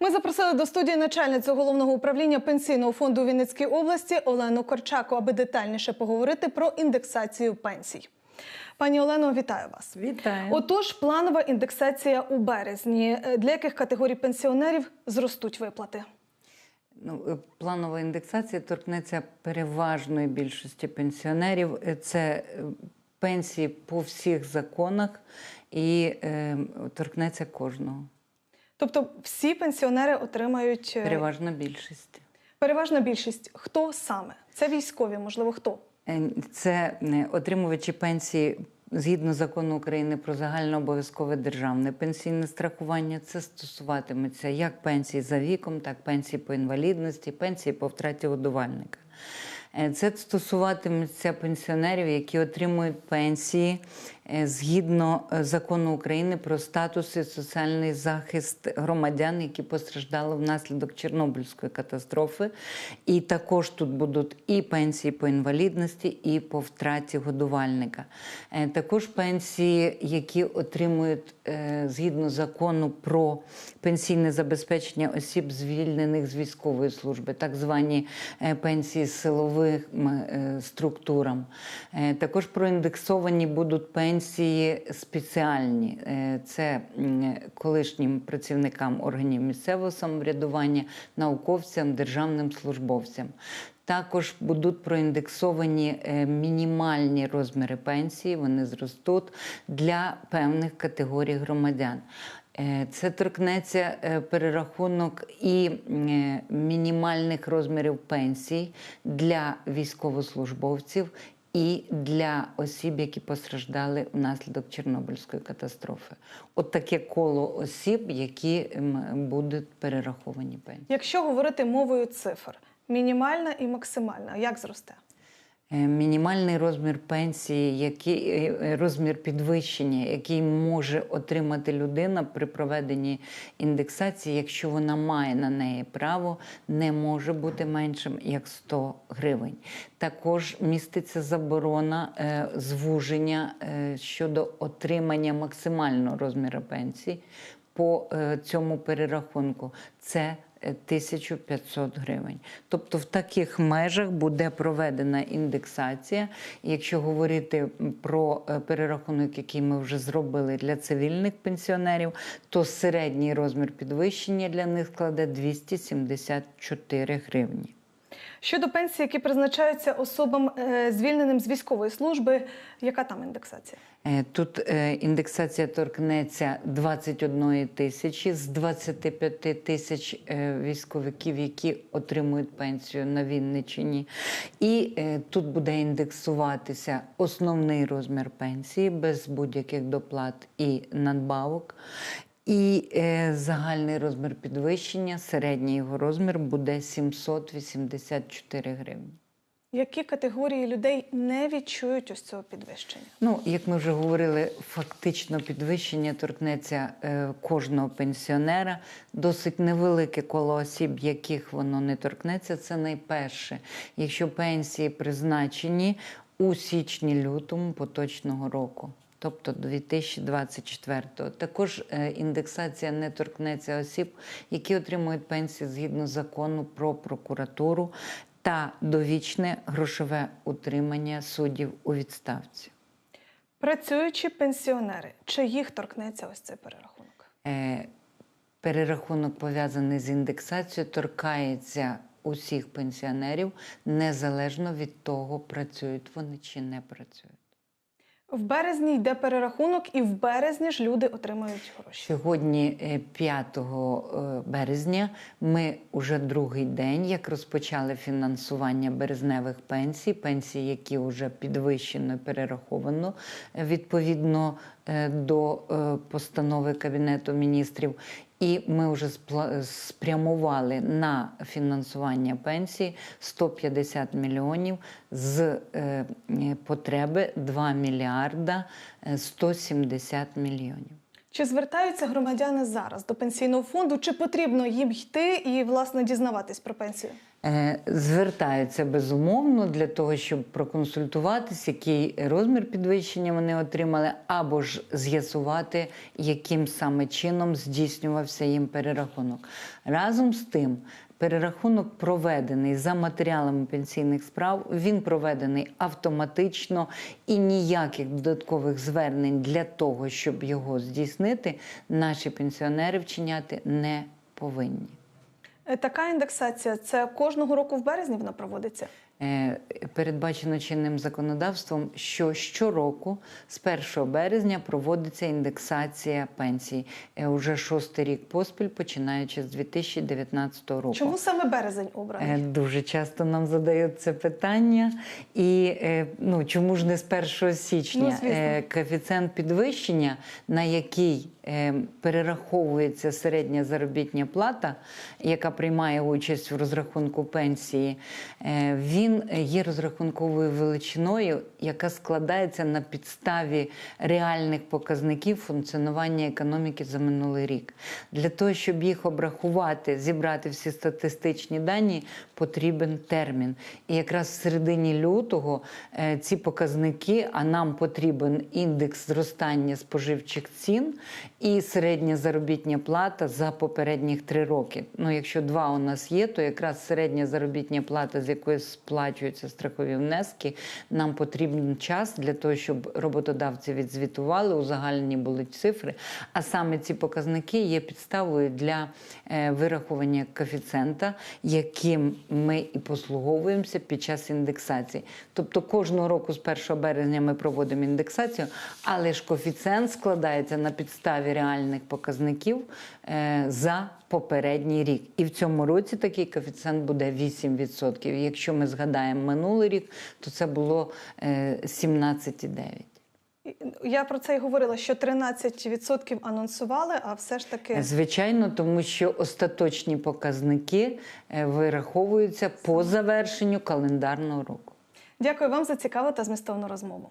Ми запросили до студії начальницю головного управління пенсійного фонду у Вінницькій області Олену Корчаку, аби детальніше поговорити про індексацію пенсій. Пані Олено, вітаю вас. Вітаю. Отож, планова індексація у березні. Е, Для яких категорій пенсіонерів зростуть виплати? Ну, е, планова індексація торкнеться переважної більшості пенсіонерів. Е, Це пенсії по всіх законах і е, торкнеться кожного. Тобто, всі пенсіонери отримають е, Переважна більшість. переважна більшість. Хто саме? Це військові, можливо, хто? Е, Це е, отримувачі пенсії згідно закону України про загальнообов'язкове державне пенсійне страхування. Це стосуватиметься як пенсії за віком, так пенсії по інвалідності, пенсії по втраті годувальника. Це стосуватиметься пенсіонерів, які отримують пенсії згідно е, закону України про статус і соціальний захист громадян, які постраждали внаслідок Чорнобильської катастрофи. І також тут будуть і пенсії по інвалідності, і по втраті годувальника. Е, Також пенсії, які отримують е, згідно закону про пенсійне забезпечення осіб, звільнених з військової служби, так звані е, пенсії силовим е, структурам. Е, Також проіндексовані будуть пенсії спеціальні. Е, Це колишнім працівникам органів місцевого самоврядування, науковцям, державним службовцям. Також будуть проіндексовані е, мінімальні розміри пенсії, вони зростуть для певних категорій громадян. Е, Це торкнеться перерахунок і мінімальних розмірів пенсій для військовослужбовців і для осіб, які постраждали внаслідок Чорнобильської катастрофи. От таке коло осіб, які будуть перераховані пенсії. Якщо говорити мовою цифр, мінімальна і максимальна, як зросте? Е, Мінімальний розмір пенсії, який е, е, розмір підвищення, який може отримати людина при проведенні індексації, якщо вона має на неї право, не може бути меншим як 100 гривень. Також міститься заборона звуження щодо отримання максимального розміру пенсії по цьому перерахунку. Це 1500 гривень. Тобто в таких межах буде проведена індексація. Якщо говорити про е, перерахунок, який ми вже зробили для цивільних пенсіонерів, то середній розмір підвищення для них складе 274 гривні. Щодо пенсій, які призначаються особам е, звільненим з військової служби, яка там індексація? Е, Тут е, індексація торкнеться 21 тисячі з 25 тисяч військовиків, які отримують пенсію на Вінниччині. І тут буде індексуватися основний розмір пенсії без будь-яких доплат і надбавок. І е, загальний розмір підвищення, середній його розмір буде 784 гривні. Які категорії людей не відчують ось цього підвищення? Ну, як ми вже говорили, фактично підвищення торкнеться е, кожного пенсіонера. Досить невелике коло осіб, яких воно не торкнеться. Це найперше, якщо пенсії призначені у січні-лютому поточного року. Тобто 2024-го. Також е, індексація не торкнеться осіб, які отримують пенсії згідно закону про прокуратуру та довічне грошове утримання суддів у відставці. Працюючі пенсіонери, чи їх торкнеться ось цей перерахунок? Е, Перерахунок пов'язаний з індексацією торкається усіх пенсіонерів незалежно від того, працюють вони чи не працюють. В березні йде перерахунок, і в березні ж люди отримають гроші. Сьогодні, е, 5 е, березня, ми уже другий день, як розпочали фінансування березневих пенсій, пенсії, які вже підвищено перераховано е, відповідно е, до е, постанови Кабінету міністрів. І ми вже спла- спрямували на фінансування пенсії 150 мільйонів з е, е, потреби 2 мільярда е, 170 мільйонів. Чи звертаються громадяни зараз до пенсійного фонду? Чи потрібно їм йти і власне дізнаватись про пенсію? Е, Звертаються безумовно для того, щоб проконсультуватись, який розмір підвищення вони отримали, або ж з'ясувати, яким саме чином здійснювався їм перерахунок. Разом з тим, перерахунок проведений за матеріалами пенсійних справ, він проведений автоматично і ніяких додаткових звернень для того, щоб його здійснити, наші пенсіонери вчиняти не повинні. Е, Така індексація це кожного року в березні вона проводиться. Е, Передбачено чинним законодавством, що щороку з 1 березня проводиться індексація пенсій Е, уже шостий рік поспіль, починаючи з 2019 року. Чому саме березень обраний? Е, Дуже часто нам задають це питання. І ну, чому ж не з 1 січня? Ну. Коефіцієнт підвищення, на який перераховується середня заробітня плата, яка приймає участь в розрахунку пенсії, е, він є розрахунковою величиною, яка складається на підставі реальних показників функціонування економіки за минулий рік. Для того, щоб їх обрахувати, зібрати всі статистичні дані, потрібен термін. І якраз в середині лютого е, ці показники, а нам потрібен індекс зростання споживчих цін і середня заробітня плата за попередніх три роки. Ну, якщо два у нас є, то якраз середня заробітня плата, з якої сплачуються страхові внески, нам потрібен час для того, щоб роботодавці відзвітували, узагальнені були цифри. А саме ці показники є підставою для е, вирахування коефіцієнта, яким ми і послуговуємося під час індексації. Тобто кожного року з 1 березня ми проводимо індексацію, але ж коефіцієнт складається на підставі реальних показників е, за попередній рік. І в цьому році такий коефіцієнт буде 8%. Якщо ми згадаємо минулий рік, то це було е, 17,9%. Я про це й говорила, що 13% анонсували, а все ж таки Звичайно, тому що остаточні показники е, вираховуються по завершенню календарного року. дякую вам за цікаву та змістовну розмову.